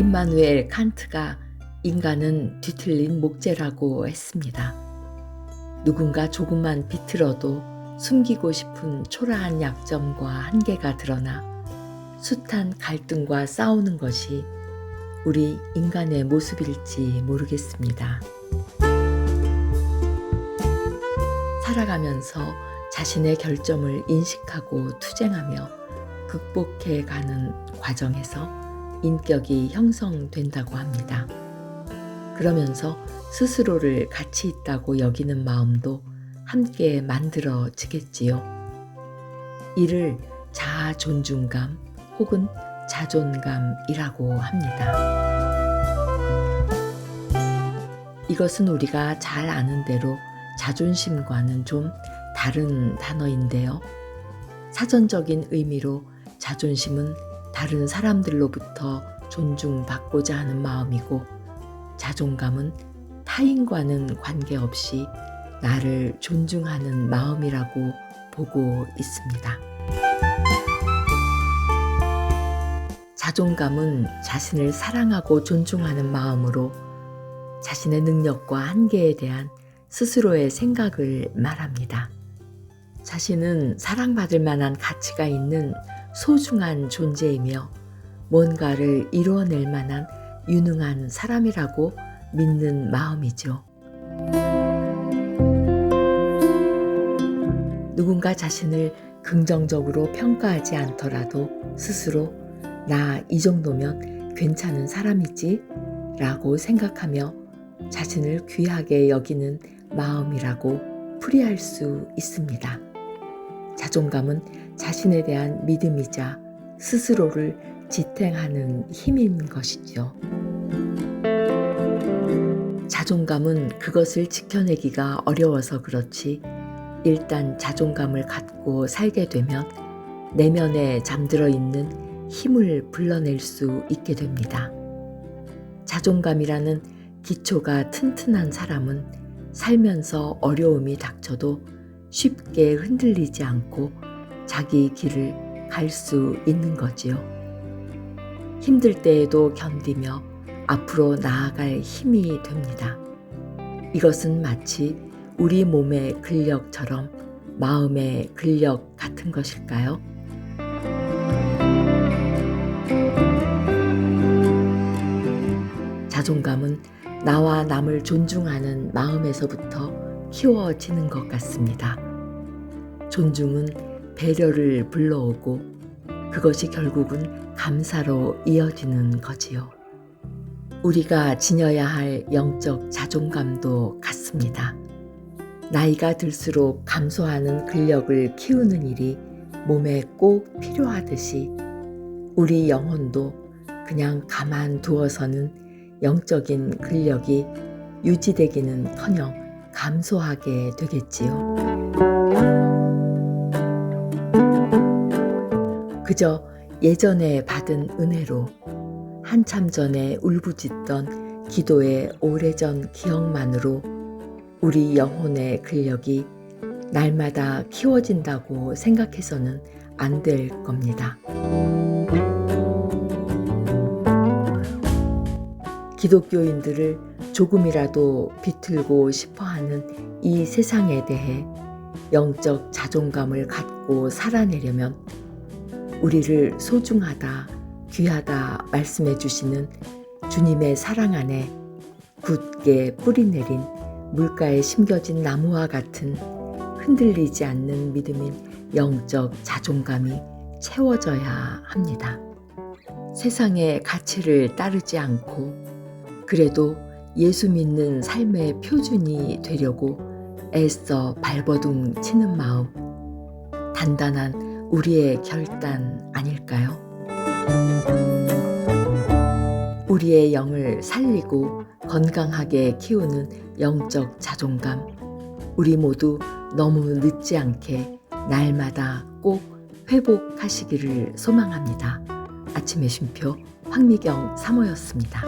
임마누엘 칸트가 인간은 뒤틀린 목재라고 했습니다. 누군가 조금만 비틀어도 숨기고 싶은 초라한 약점과 한계가 드러나 숱한 갈등과 싸우는 것이 우리 인간의 모습일지 모르겠습니다. 살아가면서 자신의 결점을 인식하고 투쟁하며 극복해 가는 과정에서 인격이 형성된다고 합니다. 그러면서 스스로를 가치 있다고 여기는 마음도 함께 만들어지겠지요. 이를 자아 존중감 혹은 자존감이라고 합니다. 이것은 우리가 잘 아는 대로 자존심과는 좀 다른 단어인데요. 사전적인 의미로 자존심은 다른 사람들로부터 존중받고자 하는 마음이고 자존감은 타인과는 관계없이 나를 존중하는 마음이라고 보고 있습니다. 자존감은 자신을 사랑하고 존중하는 마음으로 자신의 능력과 한계에 대한 스스로의 생각을 말합니다. 자신은 사랑받을 만한 가치가 있는 소중한 존재이며 뭔가를 이루어낼 만한 유능한 사람이라고 믿는 마음이죠. 누군가 자신을 긍정적으로 평가하지 않더라도 스스로 나 이 정도면 괜찮은 사람이지 라고 생각하며 자신을 귀하게 여기는 마음이라고 풀이할 수 있습니다. 자존감은 자신에 대한 믿음이자 스스로를 지탱하는 힘인 것이죠. 자존감은 그것을 지켜내기가 어려워서 그렇지 일단 자존감을 갖고 살게 되면 내면에 잠들어 있는 힘을 불러낼 수 있게 됩니다. 자존감이라는 기초가 튼튼한 사람은 살면서 어려움이 닥쳐도 쉽게 흔들리지 않고 자기 길을 갈 수 있는 거지요. 힘들 때에도 견디며 앞으로 나아갈 힘이 됩니다. 이것은 마치 우리 몸의 근력처럼 마음의 근력 같은 것일까요? 자존감은 나와 남을 존중하는 마음에서부터 키워지는 것 같습니다. 존중은 배려를 불러오고 그것이 결국은 감사로 이어지는 거지요. 우리가 지녀야 할 영적 자존감도 같습니다. 나이가 들수록 감소하는 근력을 키우는 일이 몸에 꼭 필요하듯이 우리 영혼도 그냥 가만 두어서는 영적인 근력이 유지되기는 커녕 감소하게 되겠지요. 그저 예전에 받은 은혜로 한참 전에 울부짖던 기도의 오래전 기억만으로 우리 영혼의 근력이 날마다 키워진다고 생각해서는 안 될 겁니다. 기독교인들을 조금이라도 비틀고 싶어 하는 이 세상에 대해 영적 자존감을 갖고 살아내려면 우리를 소중하다, 귀하다 말씀해 주시는 주님의 사랑 안에 굳게 뿌리 내린 물가에 심겨진 나무와 같은 흔들리지 않는 믿음인 영적 자존감이 채워져야 합니다. 세상의 가치를 따르지 않고 그래도 예수 믿는 삶의 표준이 되려고 애써 발버둥 치는 마음, 단단한 우리의 결단 아닐까요? 우리의 영을 살리고 건강하게 키우는 영적 자존감, 우리 모두 너무 늦지 않게 날마다 꼭 회복하시기를 소망합니다. 아침의 쉼표 황미경 사모였습니다.